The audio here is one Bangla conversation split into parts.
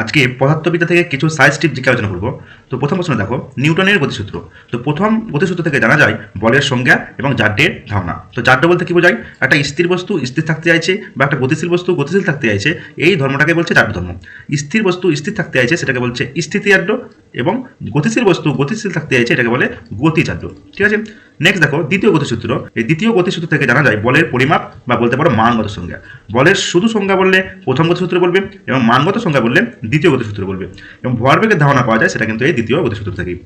আজকে পদার্থবিদ্যা থেকে কিছু সাইজ টিপ জিকে আলোচনা করব। তো প্রথম প্রশ্ন দেখো, নিউটনের গতিসূত্র। তো প্রথম গতিসূত্র থেকে জানা যায় বলের সংজ্ঞা এবং জাড্ডের ধারণা। তো জাড্ড বলতে কি বোঝায়? একটা স্থির বস্তু স্থির থাকতে চাইছে বা একটা গতিশীল বস্তু গতিশীল থাকতে চাইছে, এই ধর্মটাকে বলছে জাড্ড ধর্ম। স্থির বস্তু স্থির থাকতে চাইছে, সেটাকে বলছে স্থিতি জাড্ড এবং গতিশীল বস্তু গতিশীল থাকতে চাইছে, এটাকে বলে গতি ঠিক আছে? নেক্সট দেখো, দ্বিতীয় গতিসূত্র। এই দ্বিতীয় গতিসূত্র থেকে জানা যায় বলের পরিমাপ বা বলতে পারো মানগত সংজ্ঞা। বলের শুধু সংজ্ঞা বললে প্রথম গতিসূত্র বলবে এবং মানগত সংজ্ঞা বললে দ্বিতীয় গতিসূত্র বলবে। এবং ভরবেগের ধারণা পাওয়া যায়, সেটা কিন্তু এই দ্বিতীয় গতিসূত্র থেকেই।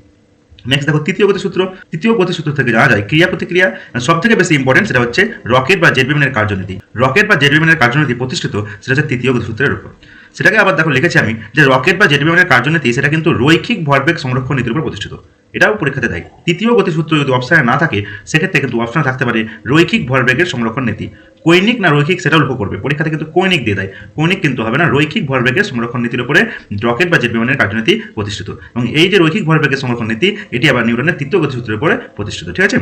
নেক্সট দেখো, তৃতীয় গতিসূত্র। তৃতীয় গতিসূত্র থেকে জানা যায় ক্রিয়া প্রতিক্রিয়া। সব থেকে বেশি ইম্পর্টেন্ট সেটা হচ্ছে রকেট বা জেট বিমানের কার্যনীতি। রকেট বা জেট বিমানের কার্যনীতি প্রতিষ্ঠিত, সেটা হচ্ছে তৃতীয় গতিসূত্রের উপর। সেটাকে আবার দেখো লিখেছি আমি, যে রকেট বা জেট বিমানের কার্যনীতি সেটা কিন্তু রৈখিক ভরবেগ সংরক্ষণ নীতির উপর প্রতিষ্ঠিত। এটাও পরীক্ষাতে দেয়। তৃতীয় গতিসূত্র যদি অপশানে না থাকে, সেক্ষেত্রে কিন্তু অপশনে থাকতে পারে রৈখিক ভরবেগের সংরক্ষণ নীতি। কৈনিক না রৈখিক সেটাও লক্ষ্য করবে। পরীক্ষাতে কিন্তু কৈনিক দিয়ে দেয়। কৈনিক কিন্তু হবে না, রৈখিক ভরবেগের সংরক্ষণ নীতির উপরে রকেট বা জেট বিমানের কার্যনীতি প্রতিষ্ঠিত। এবং এই যে রৈখিক ভরবেগের সংরক্ষণ নীতি, এটি আবার নিউটনের তৃতীয় গতিসূত্রের উপরে প্রতিষ্ঠিত। ঠিক আছে?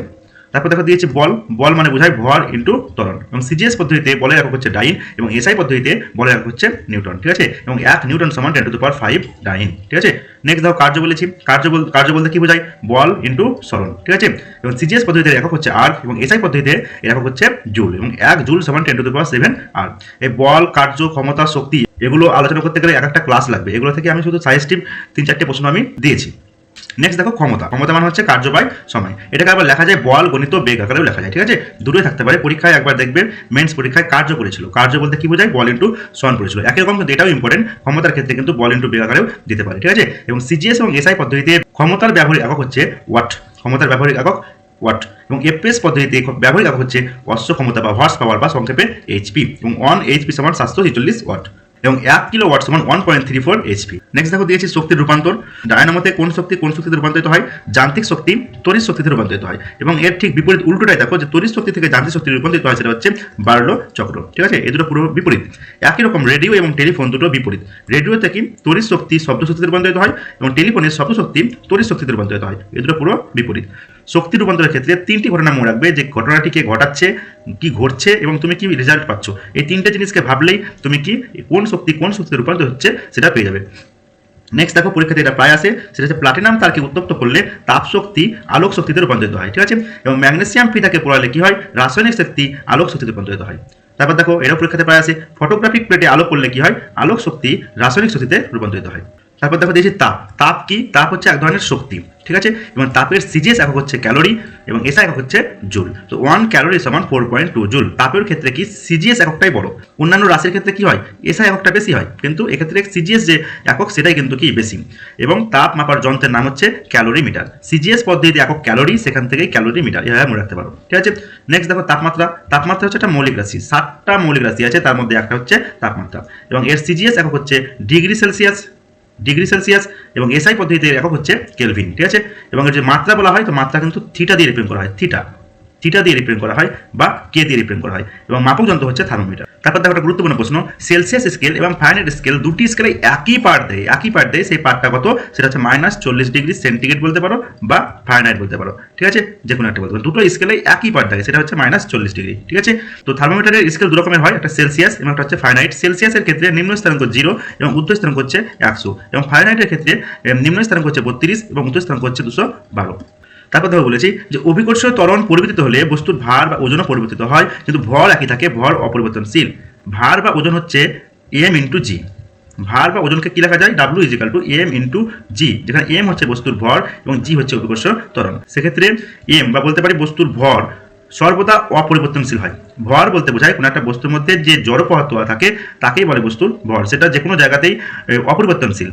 তারপর দেখা দিয়েছে বল বল মানে বোঝায় ভর ইন্টু ত্বরণ। এবং সিজিএস পদ্ধতিতে বলের একক হচ্ছে ডাইন, এবং এসআই পদ্ধতিতে বলের একক হচ্ছে নিউটন ঠিক আছে? এবং এক নিউটন সমান ten to power five dyne, ঠিক আছে? নেক্সট দেখো কার্য বলেছি, কার্য বল কার্য বলতে কি বোঝায়? বল ইন্টু সরণ ঠিক আছে? এবং সিজিএস পদ্ধতিতে একক হচ্ছে আর এবং এসআই পদ্ধতিতে একক হচ্ছে জুল, এবং এক জুল সমান টেন টু পাওয়ার সেভেন আর এই বল, কার্য, ক্ষমতা, শক্তি, এগুলো আলোচনা করতে গেলে এক একটা ক্লাস লাগবে। এগুলো থেকে আমি শুধু টিপ তিন চারটে প্রশ্ন আমি দিয়েছি। নেক্সট দেখো ক্ষমতা। ক্ষমতা মানে হচ্ছে কার্য বাই সময়। এটাকে আবার লেখা যায় বল, গণিত বেগ আকারেও লেখা যায়, ঠিক আছে? দুটোই থাকতে পারে। পরীক্ষায় একবার দেখবে মেন্স পরীক্ষায় কার্য করেছিল। কার্য বলতে কি বোঝায়? বল ইন্টু সন করেছিল। একই রকম কিন্তু এটাও ইম্পর্টেন্ট ক্ষমতার ক্ষেত্রে কিন্তু বল ইন্টু বেগ আকারেও দিতে পারে, ঠিক আছে? এবং সিজিএস এবং এসআই পদ্ধতিতে ক্ষমতার ব্যবহারিক একক হচ্ছে ওয়াট ক্ষমতার ব্যবহারিক একক ওয়াট এবং এফপিএস পদ্ধতিতে ব্যবহারিক একক হচ্ছে অশ্ব ক্ষমতা বা হর্স পাওয়ার বা সংক্ষেপে এইচপি এবং অন এইচপি সমান সাতশো ছেচল্লিশ ওয়াট এবং এক কিলো ওয়াট সমান one point three four HP next দেখো দিয়েছি শক্তির রূপান্তর। ডায়নামোতে কোন শক্তি, কোন শক্তিতে রূপান্তরিত হয়? যান্ত্রিক শক্তি, তড়িৎ শক্তিতে রূপান্তরিত হয়। এবং এর ঠিক বিপরীত উল্টোটাই দেখো যে তড়িৎ শক্তি থেকে যান্ত্রিক শক্তি রূপান্তরিত হয়, সেটা হচ্ছে বার্লো চক্র। ঠিক আছে? এই দুটো পুরো বিপরীত। একই রকম রেডিও এবং টেলিফোন দুটো বিপরীত। রেডিও থেকে তড়িৎ শক্তি শব্দ শক্তিতে রূপান্তরিত হয় এবং টেলিফোনের শব্দ শক্তি তড়িৎ শক্তিতে রূপান্তরিত হয়। এই দুটো পুরো বিপরীত। শক্তি রূপান্তরের ক্ষেত্রে তিনটি ঘটনা মনে রাখবে। যে ঘটনাটিকে ঘটাচ্ছে, কি ঘটছে এবং তুমি কি রেজাল্ট পাচ্ছ। এই তিনটে জিনিসকে ভাবলেই তুমি কি, কোন শক্তি কোন শক্তিতে রূপান্তর হচ্ছে সেটা পেয়ে যাবে। নেক্সট দেখো পরীক্ষাতে এটা প্রায় আসে, সেটা হচ্ছে প্লাটিনাম তারকে উত্তপ্ত করলে তাপ শক্তি আলোক শক্তিতে রূপান্তরিত হয়, ঠিক আছে? এবং ম্যাগনেসিয়াম ফিতাকে পোড়ালে কি হয়? রাসায়নিক শক্তি আলোক শক্তিতে রূপান্তরিত হয়। তারপর দেখো এটাও পরীক্ষাতে প্রায় আসে ফটোগ্রাফিক প্লেটে আলো পড়লে কি হয়? আলোক শক্তি রাসায়নিক শক্তিতে রূপান্তরিত হয়। তারপর দেখো দিয়েছি তাপ। তাপ কি? তাপ হচ্ছে এক ধরনের শক্তি, ঠিক আছে? এবং তাপের সিজিএস একক হচ্ছে ক্যালোরি এবং এসআই একক হচ্ছে জুল। তো ওয়ান ক্যালোরি সমান ফোর পয়েন্ট টু জুল। তাপের ক্ষেত্রে কি? সিজিএস এককটাই বড়। অন্যান্য রাশির ক্ষেত্রে কি হয়? এসআই এককটা বেশি হয়। কিন্তু এক্ষেত্রে সিজিএস যে একক, সেটাই কিন্তু কি বেশি? এবং তাপ মাপার যন্ত্রের নাম হচ্ছে ক্যালোরি মিটার সিজিএস পদ্ধতিতে একক ক্যালোরি সেখান থেকেই ক্যালোরি মিটার এভাবে মনে রাখতে পারো, ঠিক আছে? নেক্সট দেখো তাপমাত্রা। তাপমাত্রা হচ্ছে একটা মৌলিক রাশি। সাতটা মৌলিক রাশি আছে, তার মধ্যে একটা হচ্ছে তাপমাত্রা। এবং এর সিজিএস একক হচ্ছে ডিগ্রি সেলসিয়াস। ডিগ্রি সেলসিয়াস এবং এসআই পদ্ধতিতে একক হচ্ছে কেলভিন, ঠিক আছে? এবং যে মাত্রা বলা হয়, তো মাত্রা কিন্তু থিটা দিয়ে রিপ্রেজেন্ট করা হয় থিটা থিটা দিয়ে রিপ্রেজেন্ট করা হয় বা কে দিয়ে রিপ্রেজেন্ট করা হয় এবং মাপক যন্ত্র হচ্ছে থার্মোমিটার। তারপর দেখো একটা গুরুত্বপূর্ণ প্রশ্ন, সেলসিয়াস স্কেল এবং ফারেনহাইট স্কেল দুটি স্কেলে একই পার্ট দেয়, একই পার্ট দেয়, সেই পার্টটা কত? সেটা হচ্ছে মাইনাস চল্লিশ ডিগ্রি সেন্টিগ্রেড বলতে পারো বা ফারেনহাইট বলতে পারো, ঠিক আছে? যে কোনো একটা বলতে পারো। দুটো স্কেলে একই পার্ট দেয় সেটা হচ্ছে মাইনাস চল্লিশ ডিগ্রি ঠিক আছে? তো থার্মোমিটারের স্কেল দু রকমের হয়, একটা সেলসিয়াস এবং একটা হচ্ছে ফাইনাইট। সেলসিয়াসের ক্ষেত্রে নিম্ন স্থানাঙ্ক জিরো এবং উচ্চ স্থানাঙ্ক হচ্ছে একশো এবং ফাইনাইটের ক্ষেত্রে নিম্ন স্থানাঙ্ক হচ্ছে বত্রিশ এবং উচ্চ স্থানাঙ্ক হচ্ছে দুশো বারো। তারপর দেখো বলেছি যে অভিকর্ষ ত্বরণ পরিবর্তিত হলে বস্তুর ভার বা ওজনও পরিবর্তিত হয়, কিন্তু ভর একই থাকে, ভর অপরিবর্তনশীল। ভার বা ওজন হচ্ছে এম ইন্টু জি ভার বা ওজনকে কি লেখা যায়? W is equal to M into G যেখানে এম হচ্ছে বস্তুর ভর এবং জি হচ্ছে অভিকর্ষ ত্বরণ। সেক্ষেত্রে এম বা বলতে পারি বস্তুর ভর সর্বদা অপরিবর্তনশীল হয়। ভর বলতে বোঝায় কোনো একটা বস্তুর মধ্যে যে জড় পদার্থ থাকে, তাকেই বলে বস্তুর ভর। সেটা যে কোনো জায়গাতেই অপরিবর্তনশীল।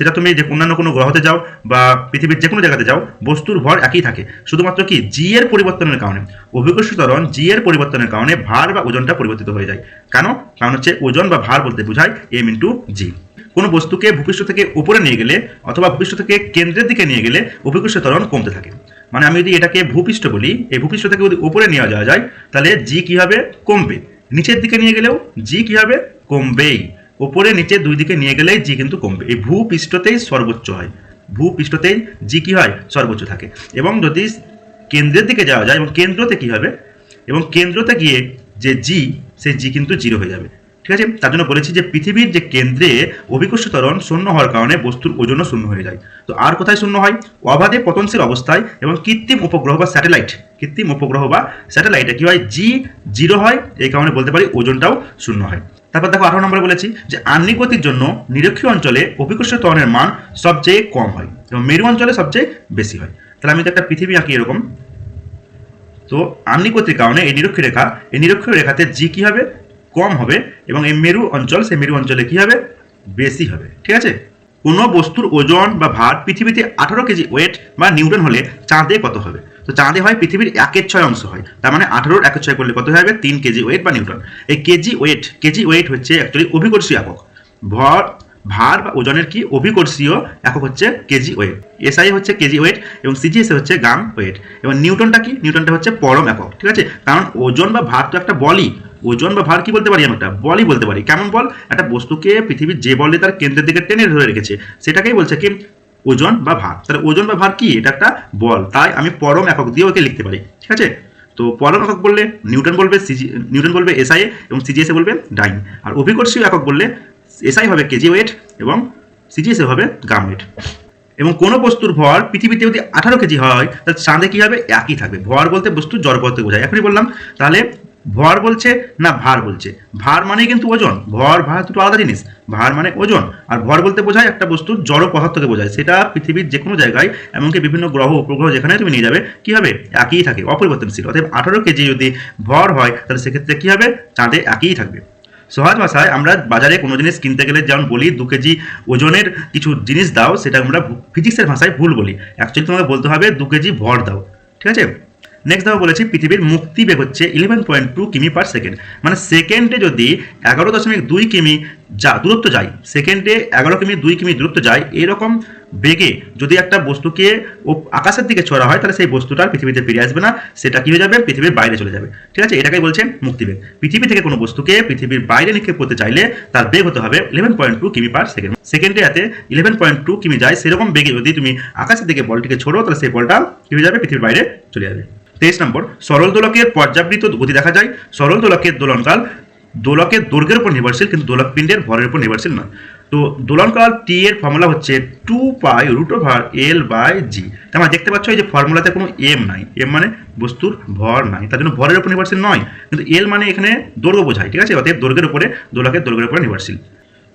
সেটা তুমি যে অন্যান্য কোনো গ্রহতে যাও বা পৃথিবীর যে কোনো জায়গাতে যাও, বস্তুর ভর একই থাকে। শুধুমাত্র কি? জি এর পরিবর্তনের কারণে। অভিকর্ষ ত্বরণ জি এর পরিবর্তনের কারণে ভার বা ওজনটা পরিবর্তিত হয়ে যায়। কেন? কারণ হচ্ছে ওজন বা ভার বলতে বোঝায় এম ইন্টু জি কোনো বস্তুকে ভূপৃষ্ঠ থেকে উপরে নিয়ে গেলে অথবা ভূপৃষ্ঠ থেকে কেন্দ্রের দিকে নিয়ে গেলে অভিকর্ষ ত্বরণ কমতে থাকে। মানে আমি যদি এটাকে ভূপৃষ্ঠ বলি, এই ভূপৃষ্ঠ থেকে যদি উপরে নেওয়া যাওয়া যায়, তাহলে জি কি হবে কমবে? নিচের দিকে নিয়ে গেলেও জি কি হবে কমবেই। উপরে, নিচে, দুই দিকে নিয়ে গেলেই জি কিন্তু কমবে। এই ভূপৃষ্ঠতেই সর্বোচ্চ হয়। ভূপৃষ্ঠতেই জি কি হয়? সর্বোচ্চ থাকে। এবং যদি কেন্দ্রের দিকে যাওয়া যায়, এবং কেন্দ্রতে কি হবে? এবং কেন্দ্রতে গিয়ে যে জি, সেই জি কিন্তু জিরো হয়ে যাবে। ঠিক আছে? তার জন্য বলেছি যে পৃথিবীর যে কেন্দ্রে অভিকর্ষ ত্বরণ শূন্য হওয়ার কারণে বস্তুর ওজনও শূন্য হয়ে যায়। তো আর কোথায় শূন্য হয়? অবাধে পতনশীল অবস্থায় এবং কৃত্রিম উপগ্রহ বা স্যাটেলাইট। কৃত্রিম উপগ্রহ বা স্যাটেলাইটে কি হয়? জি জিরো হয়। এই কারণে বলতে পারি ওজনটাও শূন্য হয়। তারপর দেখো আঠারো নম্বরে বলেছি যে আহ্নিক গতির জন্য নিরক্ষীয় অঞ্চলে অভিকর্ষ ত্বরণের মান সবচেয়ে কম হয় এবং মেরু অঞ্চলে সবচেয়ে বেশি হয়। তাহলে আমি তো একটা পৃথিবী আঁকি এরকম। তো আহ্নিক গতির কারণে এই নিরক্ষীয় রেখা, এই নিরক্ষীয় রেখাতে জি কি হবে? কম হবে এবং এই মেরু অঞ্চল, সেই মেরু অঞ্চলে কি হবে? বেশি হবে। ঠিক আছে? কোনো বস্তুর ওজন বা ভার পৃথিবীতে আঠারো কেজি ওয়েট বা নিউটন হলে চাঁদে কত হবে? তো চাঁদে হয় পৃথিবীর একের ছয় অংশ হয়। তার মানে আঠারোর একের ছয় করলে কত হয়ে যাবে? তিন কেজি ওয়েট বা নিউটন। এই কেজি ওয়েট কেজি ওয়েট হচ্ছে অ্যাকচুয়ালি অভিকর্ষীয় একক। ভর, ভার বা ওজনের কি? অভিকর্ষীয় একক হচ্ছে কেজি ওয়েট এসআই হচ্ছে কেজি ওয়েট এবং সিজিএসএ হচ্ছে গ্রাম ওয়েট এবং নিউটনটা কি? নিউটনটা হচ্ছে পরম একক, ঠিক আছে? কারণ ওজন বা ভার তো একটা বলই। ওজন বা ভার কি বলতে পারি আমি একটা বলই বলতে পারি। কেমন বল? একটা বস্তুকে পৃথিবীর যে বলে তার কেন্দ্রের দিকে টেনে ধরে রেখেছে। সেটাকেই বলছে কি? ওজন বা ভার। তাহলে ওজন বা ভার কি? এটা একটা বল। তাই আমি পরম একক দিয়ে ওকে লিখতে পারি। ঠিক আছে? তো পরম একক বললে নিউটন বলবে সিজি নিউটন বলবে এসআই এবং সিজিএসএ বলবে ডাইন। আর অভিকর্ষীয় একক বললে এসআই হবে কেজি ওয়েট এবং সিজিএসএ হবে গ্রাম ওয়েট। এবং কোনো বস্তুর ভর পৃথিবীতে যদি আঠারো কেজি হয়, তাহলে চাঁদে কী হবে? একই থাকবে। ভর বলতে বস্তু, জড় পদার্থ বোঝায়। এখনই বললাম। তাহলে ভর বলছে না ভার বলছে। ভার মানে কিন্তু ওজন। ভর, ভার দুটো আলাদা জিনিস। ভার মানে ওজন। আর ভর বলতে বোঝায় একটা বস্তুর জড় পদার্থকে বোঝায়। সেটা পৃথিবীর যে কোনো জায়গায়, এমনকি বিভিন্ন গ্রহ, উপগ্রহ যেখানে তুমি নিয়ে যাবে, কি হবে? একই থাকে, অপরিবর্তনশীল। অতএব আঠারো কেজি যদি ভর হয়, তাহলে সেক্ষেত্রে কি হবে? চাঁদে একই থাকবে। সহজ ভাষায় আমরা বাজারে কোনো জিনিস কিনতে গেলে যেমন বলি, দু কেজি ওজনের কিছু জিনিস দাও, সেটা আমরা ফিজিক্সের ভাষায় ভুল বলি। অ্যাকচুয়ালি তোমাকে বলতে হবে, দু কেজি ভর দাও। ঠিক আছে? নেক্সট দেখো বলেছি, পৃথিবীর মুক্তি বেগ হচ্ছে ইলেভেন পয়েন্ট টু কিমি পার সেকেন্ড মানে সেকেন্ডে যদি এগারো দশমিক দুই কিমি যা দূরত্ব যায় সেকেন্ডে এগারো কিমি, দুই কিমি দূরত্ব যায়, এরকম বেগে যদি একটা বস্তুকে আকাশের দিকে ছোড়া হয়, তাহলে সেই বস্তুটা পৃথিবীতে ফিরে আসবে না, সেটা কি হয়ে যাবে? পৃথিবীর বাইরে চলে যাবে। ঠিক আছে? এটাকেই বলছে মুক্তিবেগ পৃথিবী থেকে কোনো বস্তুকে পৃথিবীর বাইরে নিক্ষেপ করতে চাইলে তার বেগ হতে হবে ইলেভেন পয়েন্ট টু কিমি পার সেকেন্ড সেকেন্ডে এতে ইলেভেন পয়েন্ট টু কিমি যায়, সেরকম বেগে যদি তুমি আকাশের দিকে বলটিকে ছোড়ো, তাহলে সেই বলটা কি হয়ে যাবে? পৃথিবীর বাইরে চলে যাবে। তেইশ নম্বর, সরল দোলকের পর্যাবৃত গতি দেখা যায়। সরল দোলকের দোলনকাল দোলকের দৈর্ঘ্যের উপর নির্ভরশীল, কিন্তু দোলক পিণ্ডের ভরের উপর নির্ভরশীল নয়। তো দোলনকাল টি এর ফর্মুলা হচ্ছে two pi root over L by G তোমরা দেখতে পাচ্ছ এই যে ফর্মুলাতে কোনো এম নাই। এম মানে বস্তুর ভর নাই। তার জন্য ভরের উপর নির্ভরশীল নয়। কিন্তু এল মানে এখানে দৈর্ঘ্য বোঝায়, ঠিক আছে? অতএব দৈর্ঘ্যের উপরে দোলকের দৈর্ঘ্যের উপরে নির্ভরশীল।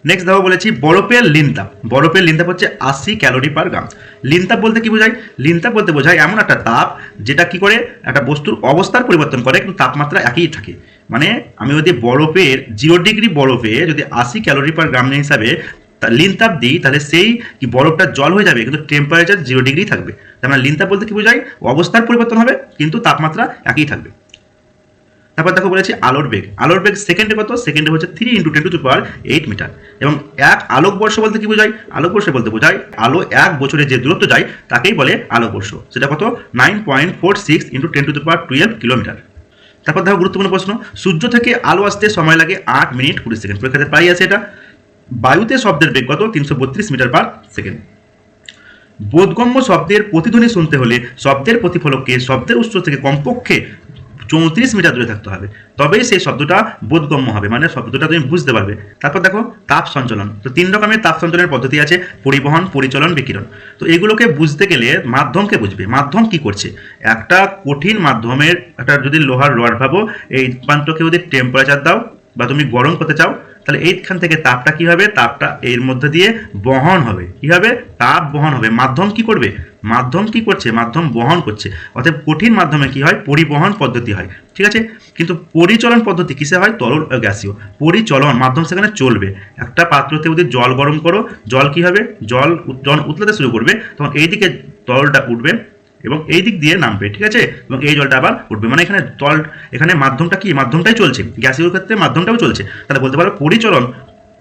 নেক্সট দেখো বলেছি বরফের লিনতাপ। বরফের লিনতাপ হচ্ছে আশি ক্যালোরি পার গ্রাম। লিনতাপ বলতে কি বোঝায়? লিনতাপ বলতে বোঝায় এমন একটা তাপ যেটা কি করে? একটা বস্তুর অবস্থার পরিবর্তন করে, কিন্তু তাপমাত্রা একই থাকে। মানে আমি যদি বরফের, জিরো ডিগ্রি বরফে যদি আশি ক্যালোরি পার গ্রাম হিসাবে লিনতাপ দিই, তাহলে সেই কি বরফটা জল হয়ে যাবে, কিন্তু টেম্পারেচার জিরো ডিগ্রি থাকবে। তার মানে লিনতাপ বলতে কি বোঝায়? অবস্থার পরিবর্তন হবে, কিন্তু তাপমাত্রা একই থাকবে। তারপর দেখো বলেছি আলোর বেগ। আলোর বেগ সেকেন্ডে কত? সেকেন্ডে হচ্ছে three into ten to to power eight metre এবং এক আলোকবর্ষ বলতে কি বোঝায়? আলোকবর্ষ বলতে বোঝায় আলো এক বছরে যে দূরত্ব যায়, তাকেই বলে আলোকবর্ষ সেটা কত? Nine point four six into ten to to power twelve kilometre তারপর দেখো গুরুত্বপূর্ণ প্রশ্ন, সূর্য থেকে আলো আসতে সময় লাগে আট মিনিট কুড়ি সেকেন্ড পরীক্ষাতে প্রায় আছে এটা। বায়ুতে শব্দের বেগ কত? তিনশো বত্রিশ মিটার পার সেকেন্ড বোধগম্য শব্দের প্রতিধ্বনি শুনতে হলে শব্দের প্রতিফলককে শব্দের উৎস থেকে কমপক্ষে চৌত্রিশ মিটার দূরে থাকতে হবে। তবেই সেই শব্দটা বোধগম্য হবে। মানে শব্দটা তুমি বুঝতে পারবে। তারপর দেখো, তাপ সঞ্চলন। তো তিন রকমের তাপ সঞ্চালনের পদ্ধতি আছে। পরিবহন, পরিচলন, বিকিরণ। তো এগুলোকে বুঝতে গেলে মাধ্যমকে বুঝবে। মাধ্যম কি করছে? একটা কঠিন মাধ্যমের, একটা যদি লোহার রড ভাবো, এই প্রান্তকে যদি টেম্পারেচার দাও বা তুমি গরম করতে চাও তাহলে এইখান থেকে তাপটা কি হবে? তাপটা এর মধ্যে দিয়ে বহন হবে। কি হবে? তাপ বহন হবে। মাধ্যম কি করবে? মাধ্যম কি করছে? মাধ্যম বহন করছে। অতএব কঠিন মাধ্যমে কি হয়? পরিবহন পদ্ধতি হয়। ঠিক আছে? কিন্তু পরিচলন পদ্ধতি কিসে হয়? তরল গ্যাসীয়। পরিচলন মাধ্যম সেখানে চলবে। একটা পাত্রতে যদি জল গরম করো, জল কি হবে? জল যখন উতলাতে শুরু করবে, তখন এইদিকে তরলটা উঠবে। এবং এই দিক দিয়ে নামবে, ঠিক আছে? এবং এই জলটা আবার উঠবে। মানে এখানে জল এখানে মাধ্যমটা কি? মাধ্যমটাই চলছে। গ্যাসীয় ক্ষেত্রে মাধ্যমটাও চলছে। তাহলে বলতে পারো পরিচলন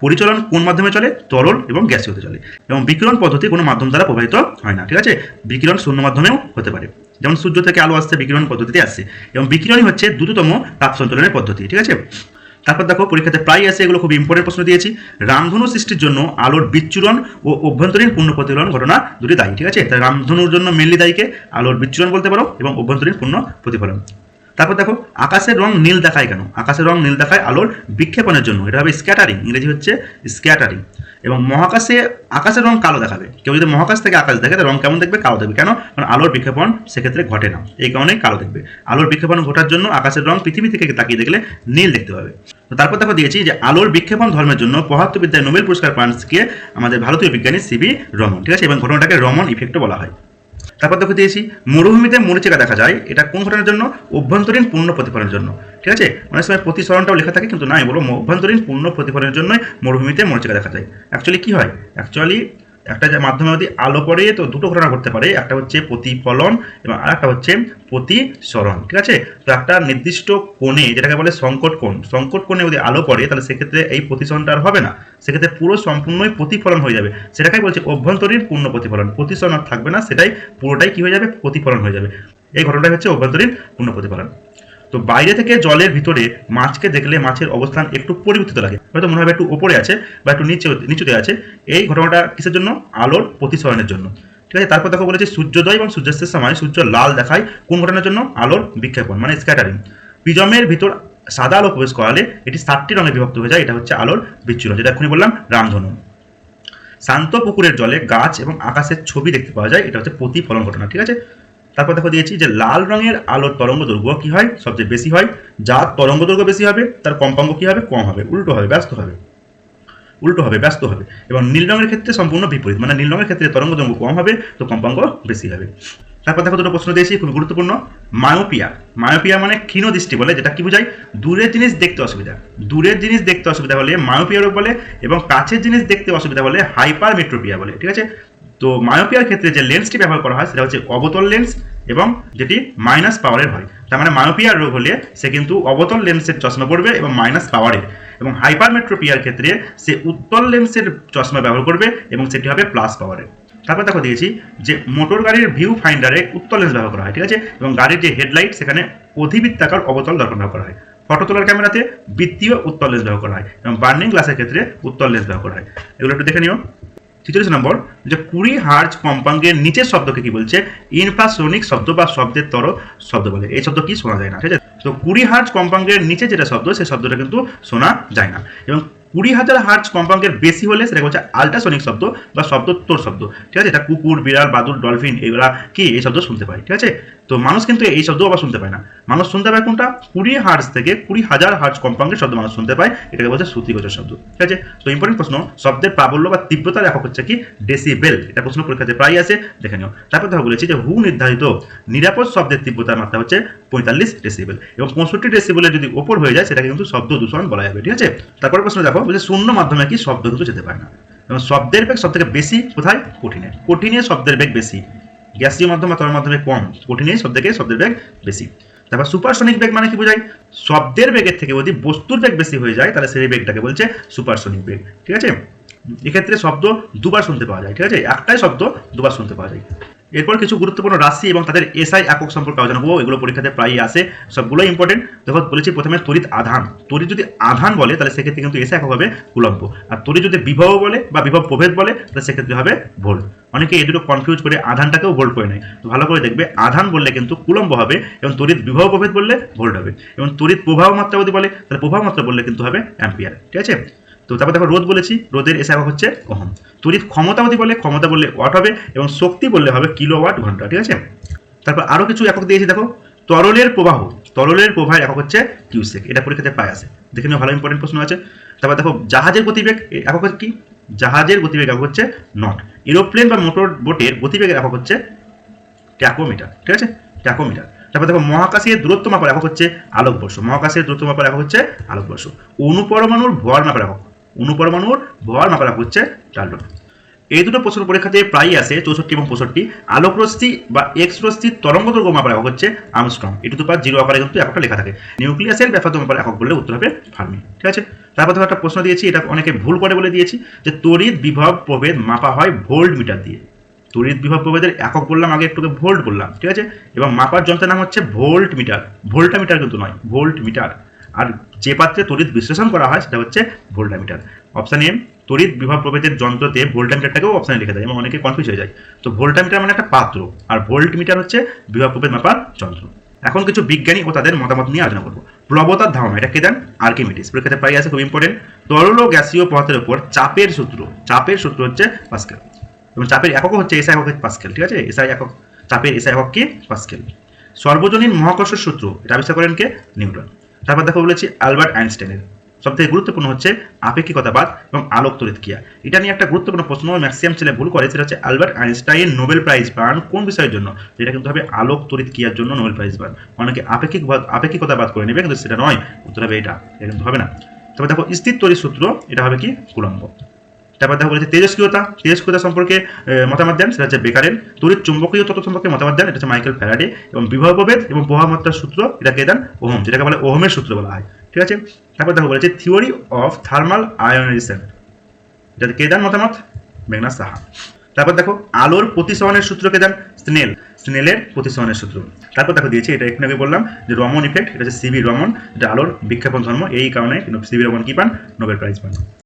পরিচলন কোন মাধ্যমে চলে? তরল এবং গ্যাসীয় হতে চলে। এবং বিকিরণ পদ্ধতি কোনো মাধ্যম দ্বারা প্রবাহিত হয় না, ঠিক আছে? বিকিরণ শূন্য মাধ্যমেও হতে পারে। যেমন সূর্য থেকে আলো আসছে, বিকিরণ পদ্ধতিতে আসছে। এবং বিকিরণই হচ্ছে দ্রুততম তাপ সঞ্চালনের পদ্ধতি, ঠিক আছে? তারপর দেখো, পরীক্ষাতে প্রায় আসে এগুলো খুব ইম্পর্টেন্ট প্রশ্ন দিয়েছি। রামধনু সৃষ্টির জন্য আলোর বিচ্ছুরণ ও অভ্যন্তরীণ পূর্ণ প্রতিফলন ঘটনা দুটি দায়ী, ঠিক আছে? তাই রামধনুর জন্য মেনলি দায়ীকে আলোর বিচ্ছুরণ বলতে পারো এবং অভ্যন্তরীণ পূর্ণ প্রতিফলন তারপর দেখো, আকাশের রং নীল দেখায় কেন? আকাশের রং নীল দেখায় আলোর বিক্ষেপণের জন্য। এটা হবে স্ক্যাটারিং ইংরেজি হচ্ছে স্ক্যাটারিং এবং মহাকাশে আকাশের রং কালো দেখাবে। কেউ যদি মহাকাশ থেকে আকাশ দেখে, তার রং কেমন দেখবে? কালো দেখবে। কেন? কারণ আলোর বিক্ষেপণ সেক্ষেত্রে ঘটে না। এই কারণেই কালো দেখবে। আলোর বিক্ষেপণ ঘটার জন্য আকাশের রং পৃথিবী থেকে তাকিয়ে দেখলে নীল দেখতে পাবে। তো তারপর দেখো দিয়েছি যে, আলোর বিক্ষেপণ ধর্মের জন্য পদার্থবিদ্যায় নোবেল পুরস্কার পান কে? আমাদের ভারতীয় বিজ্ঞানী সিবি রমন। ঠিক আছে? এবং ঘটনাটাকে রমন ইফেক্টও বলা হয়। তারপর দেখো দিয়েছি, মরুভূমিতে মরিচিকা দেখা যায়। এটা কোন ঘটনার জন্য? অভ্যন্তরীণ পূর্ণ প্রতিফলনের জন্য। ঠিক আছে? অনেক সময় প্রতিসরণটাও লেখা থাকে, কিন্তু না বলো অভ্যন্তরীণ পূর্ণ প্রতিফলনের জন্যই মরুভূমিতে মরিচিকা দেখা যায়। অ্যাকচুয়ালি কি হয়? অ্যাকচুয়ালি একটা মাধ্যমে যদি আলো পড়ে, তো দুটো ঘটনা ঘটতে পারে। একটা হচ্ছে প্রতিফলন এবং আর একটা হচ্ছে প্রতিসরণ, ঠিক আছে? তো একটা নির্দিষ্ট কোণে, যেটাকে বলে সংকট কোণ, সংকট কোণে যদি আলো পড়ে, তাহলে সেক্ষেত্রে এই প্রতিসরণটা আর হবে না। সেক্ষেত্রে পুরো সম্পূর্ণই প্রতিফলন হয়ে যাবে। সেটাকে বলছে অভ্যন্তরীণ পূর্ণ প্রতিফলন। প্রতিসরণ আর থাকবে না, সেটাই পুরোটাই কি হয়ে যাবে? প্রতিফলন হয়ে যাবে। এই ঘটনাটাই হচ্ছে অভ্যন্তরীণ পূর্ণ প্রতিফলন। তো বাইরে থেকে জলের ভিতরে মাছকে দেখলে মাছের অবস্থান একটু পরিবর্তিত লাগে। হয়তো মনে হবে একটু ওপরে আছে বা একটু নিচে, নিচুতে আছে। এই ঘটনাটা কিসের জন্য? আলোর প্রতিসরণের জন্য। ঠিক আছে? তারপর দেখো বলেছে, সূর্যোদয় এবং সূর্যাস্তের সময় সূর্য লাল দেখায়। কোন ঘটনার জন্য? আলোর বিক্ষেপণ মানে স্ক্যাটারিং প্রিজমের ভিতর সাদা আলো প্রবেশ করালে এটি সাতটি রঙে বিভক্ত হয়ে যায়। এটা হচ্ছে আলোর বিচ্ছুরণ, যেটা এক্ষুনি বললাম, রামধনু। শান্ত পুকুরের জলে গাছ এবং আকাশের ছবি দেখতে পাওয়া যায়। এটা হচ্ছে প্রতিফলন ঘটনা, ঠিক আছে? তারপর দেখো দিয়েছি যে লাল রঙের আলোর তরঙ্গ দৈর্ঘ্য কি হয়? সবচেয়ে বেশি হয়। যার তরঙ্গ দৈর্ঘ্য বেশি হবে, তার কম্পাঙ্ক কি হবে? কম হবে, উল্টো হবে, ব্যস্ত হবে। উল্টো হবে, ব্যস্ত হবে। এবং নীল রঙের ক্ষেত্রে সম্পূর্ণ বিপরীত মানে নীল রঙের ক্ষেত্রে তরঙ্গ দৈর্ঘ্য কম হবে, তো কম্পাঙ্ক বেশি হবে। তারপর দেখো দুটো প্রশ্ন দিয়েছি খুব গুরুত্বপূর্ণ। মায়োপিয়া মায়োপিয়া মানে ক্ষীণ দৃষ্টি বলে, যেটা কি বোঝায়? দূরের জিনিস দেখতে অসুবিধা। দূরের জিনিস দেখতে অসুবিধা বলে মায়োপিয়া রোগ বলে, এবং কাছের জিনিস দেখতে অসুবিধা বলে হাইপার মেট্রোপিয়া বলে, ঠিক আছে? তো মায়োপিয়ার ক্ষেত্রে যে লেন্সটি ব্যবহার করা হয়, সেটা হচ্ছে অবতল লেন্স এবং যেটি মাইনাস পাওয়ারের হয়। তার মানে মায়োপিয়ার রোগ হলে সে কিন্তু অবতল লেন্সের চশমা পড়বে এবং মাইনাস পাওয়ারের এবং হাইপারমেট্রোপিয়ার ক্ষেত্রে সে উত্তল লেন্সের চশমা ব্যবহার করবে এবং সেটি হবে প্লাস পাওয়ারের তারপর দেখো দিয়েছি যে মোটর গাড়ির ভিউ ফাইন্ডারে উত্তল লেন্স ব্যবহার করা হয়, ঠিক আছে? এবং গাড়ির যে হেডলাইট সেখানে অধিবৃত্তাকার অবতল দর্পণ ব্যবহার করা হয়। ফটো তোলার ক্যামেরাতে বৃত্তীয় উত্তল লেন্স ব্যবহার করা হয় এবং বার্নিং গ্লাসের ক্ষেত্রে উত্তল লেন্স ব্যবহার করা হয়। এগুলো একটু দেখে নিও। ছিচল্লিশ নম্বর, যে কুড়ি হার্জ কম্পাঙ্কের নিচের শব্দকে কি বলছে? ইনফ্রাসোনিক শব্দ বা শব্দের তর শব্দ বলে। এই শব্দ কি? শোনা যায় না, ঠিক আছে? তো কুড়ি হার্জ কম্পাঙ্কের নিচে যেটা শব্দ, সেই শব্দটা কিন্তু শোনা যায় না। এবং কুড়ি হাজার হার্জ কম্পাঙ্কের বেশি হলে সেটা হচ্ছে আল্ট্রাসনিক শব্দ বা শব্দোত্তর শব্দ, ঠিক আছে? এটা কুকুর, বিড়াল বাদুর ডলফিন, এগুলা কি এই শব্দ শুনতে পাই ঠিক আছে? তো মানুষ কিন্তু এই শব্দ আবার শুনতে পায় না। মানুষ শুনতে পায় কোনটা? কুড়ি হার্জ থেকে কুড়ি হাজার হার্জ কম্পাঙ্কের শব্দ মানুষ শুনতে পায়, এটাকে বলছে শ্রুতিগোচর শব্দ। ঠিক আছে? তো ইম্পর্টেন্ট প্রশ্ন, শব্দের প্রাবল্য বা তীব্রতা একক হচ্ছে কি? ডেসিবেল এটা প্রশ্ন পরীক্ষাতে প্রায় আছে দেখে নিও। তারপর দেখা বলেছি যে হু নির্ধারিত নিরাপদ শব্দের তীব্রতার মাত্রা হচ্ছে পঁয়তাল্লিশ ডেসিবেল এবং পঁয়ষট্টি ডেসিবেলের যদি ওপর হয়ে যায়, সেটাকে কিন্তু শব্দ দূষণ বলা যাবে। ঠিক আছে? তারপর প্রশ্ন দেখো, বলছে শূন্য মাধ্যমে কি শব্দ কিন্তু যেতে পারে না। এবং শব্দের বেগ সব থেকে বেশি কোথায়? কঠিনে। কঠিনে শব্দের বেগ বেশি। গ্যাসীয় মাধ্যম বা তরল মাধ্যমে কম, কঠিনে সব থেকে শব্দের বেগ বেশি। তারপর সুপারসনিক বেগ মানে কি বোঝায়? শব্দের বেগের থেকে যদি বস্তুর বেগ বেশি হয়ে যায়, তাহলে সেই বেগটাকে বলছে সুপারসনিক বেগ, ঠিক আছে? এক্ষেত্রে শব্দ দুবার শুনতে পাওয়া যায়, ঠিক আছে? একটাই শব্দ দুবার শুনতে পাওয়া যায়। এরপর কিছু গুরুত্বপূর্ণ রাশি এবং তাদের এসআই একক সম্পর্কে আলোচনা করব। এগুলো পরীক্ষাতে প্রায়ই আসে সবগুলো ইম্পর্টেন্ট দেখো, বলেছি প্রথমে তড়িৎ আধান। তড়িৎ যদি আধান বলে, তাহলে সেক্ষেত্রে কিন্তু এসআই একক হবে কুলম্ব। আর তড়িৎ যদি বিভব বলে বা বিভব প্রভেদ বলে, তাহলে সেক্ষেত্রে হবে ভোল্ট। অনেকে এই দুটো কনফিউজ করে আধানটাকেও ভোল্ট করে নেয়। তো ভালো করে দেখবে, আধান বললে কিন্তু কুলম্ব হবে এবং তড়িৎ বিভব প্রভেদ বললে ভোল্ট হবে। এবং তড়িৎ প্রভাব মাত্রা যদি বলে, তাহলে প্রভাব মাত্রা বললে কিন্তু হবে অ্যাম্পিয়ার। ঠিক আছে? তো তারপর দেখো রোদ বলেছি রোদের এসে হচ্ছে ওহম। তড়িৎ ক্ষমতাবধি বলে, ক্ষমতা বললে ওয়াট হবে এবং শক্তি বললে হবে কিলো ওয়াট ঘণ্টা, ঠিক আছে? তারপর আরও কিছু একক দিয়েছি দেখো, তরলের প্রবাহ, তরলের প্রবাহের একক হচ্ছে কিউসেক, এটা পরীক্ষাতে পায় আছে। দেখে নিও, ভালো ইম্পর্টেন্ট প্রশ্ন আছে। তারপর দেখো, জাহাজের গতিবেগ একক কি? জাহাজের গতিবেগ একক হচ্ছে নট এরোপ্লেন বা মোটর বোটের গতিবেগের একক হচ্ছে ট্যাকোমিটার, ঠিক আছে? ট্যাকোমিটার। তারপর দেখো মহাকাশের দূরত্ব মাপার একক হচ্ছে আলোকবর্ষ মহাকাশের দূরত্ব মাপার একক হচ্ছে আলোকবর্ষ। অনুপরমাণুর ভর মাপার একক অনুপরমাণুর ভর একক হচ্ছে ডাল্টন এই দুটো প্রশ্ন পরীক্ষাতে প্রায়ই আসে চৌষট্টি এবং পঁয়ষট্টি। আলোক রশ্মি বা এক্স রশ্মির তরঙ্গ দৈর্ঘ্য মাপার একক হচ্ছে আমস্ট্রং এটু দুপার জিরো আকারে কিন্তু একটা লেখা থাকে। নিউক্লিয়াসের ব্যাপার মাপার একক বললে উত্তর হবে ফার্মি। ঠিক আছে? তারপর একটা প্রশ্ন দিয়েছি, এটা অনেকে ভুল করে বলে দিয়েছি, যে তড়িৎ বিভব প্রভেদ মাপা হয় ভোল্ট মিটার দিয়ে। তড়িৎ বিভব প্রভেদের একক বললাম, আগে একটুকে ভোল্ট বললাম। ঠিক আছে? এবং মাপার যন্ত্রের নাম হচ্ছে ভোল্ট মিটার। ভোল্টা মিটার কিন্তু নয়, ভোল্ট মিটার। আর যে পাত্রে তড়িৎ বিশ্লেষণ করা হয় সেটা হচ্ছে ভোল্টা মিটার অপশান এম তড়িৎ বিভব প্রভেদের যন্ত্রতে ভোল্টা মিটারটাকেও অপশানে লিখে দেয়, এবং অনেকে কনফিউজ হয়ে যায়। তো ভোল্টা মিটার মানে একটা পাত্র, আর ভোল্ট মিটার হচ্ছে বিভব প্রভেদ মাপার যন্ত্র। এখন কিছু বিজ্ঞানী ও তাদের মতামত নিয়ে আলোচনা করব। প্লবতার ধারণা, এটা কে দেন? আর্কিমিডিস। পরীক্ষাতে প্রায় আছে, খুব ইম্পর্টেন্ট তরল ও গ্যাসীয় পদার্থের উপর চাপের সূত্র চাপের সূত্র হচ্ছে পাস্কেল। এবং চাপের এককও হচ্ছে এসআই একক পাস্কেল, ঠিক আছে? এসআই একক, চাপের এসআই একক কি? পাস্কেল। সর্বজনীন মহাকর্ষ সূত্র, এটা আবিষ্কার করেন কে? নিউটন। তারপর দেখো বলেছি আলবার্ট আইনস্টাইনের। সবথেকে গুরুত্বপূর্ণ হচ্ছে আপেক্ষিকতাবাদ এবং আলোক তড়িৎক্রিয়া এটা নিয়ে একটা গুরুত্বপূর্ণ প্রশ্ন ম্যাক্সিমাম ছেলে ভুল করে, সেটা হচ্ছে আলবার্ট আইনস্টাইন নোবেল প্রাইজ পান কোন বিষয়ের জন্য? এটা কিন্তু হবে আলোক তড়িৎক্রিয়ার জন্য নোবেল প্রাইজ পান। অনেকে আপেক্ষিক আপেক্ষিকতাবাদ করে নেবে, কিন্তু সেটা নয়। উত্তর হবে এটা এটা কিন্তু হবে না। তবে দেখো স্থির তড়িৎ সূত্র, এটা হবে কি? কুলম্ব। তারপর দেখো বলেছে তেজস্ক্রিয়তা তেজস্ক্রিয়তা সম্পর্কে মতামত দেন, সেটা হচ্ছে বেকারের। তড়িৎ চুম্বকীয় তত্ত্ব সম্পর্কে মতামত দেন, এটা হচ্ছে মাইকেল ফ্যারাডে এবং বিভব প্রভেদ এবং প্রভাব মাত্রার সূত্র, এটাকে দেন ওহম, যেটাকে বলে ওহমের সূত্র বলা হয়। ঠিক আছে? তারপর দেখো বলেছে থিওরি অফ থার্মাল আয়োনাইজেশন। এটাতে কে দেন মতামত? মেঘনা সাহা। তারপর দেখো, আলোর প্রতিসরণের সূত্রকে দেন? স্নেল। স্নেলের প্রতিসরণের সূত্র। তারপর দেখো দিয়েছি, এটা একটু আগে বললাম, যে রমন ইফেক্ট এটা হচ্ছে সিবি রমন, এটা আলোর বিজ্ঞাপন ধর্ম, এই কারণে সিবি রমন কি পান? নোবেল প্রাইজ পান।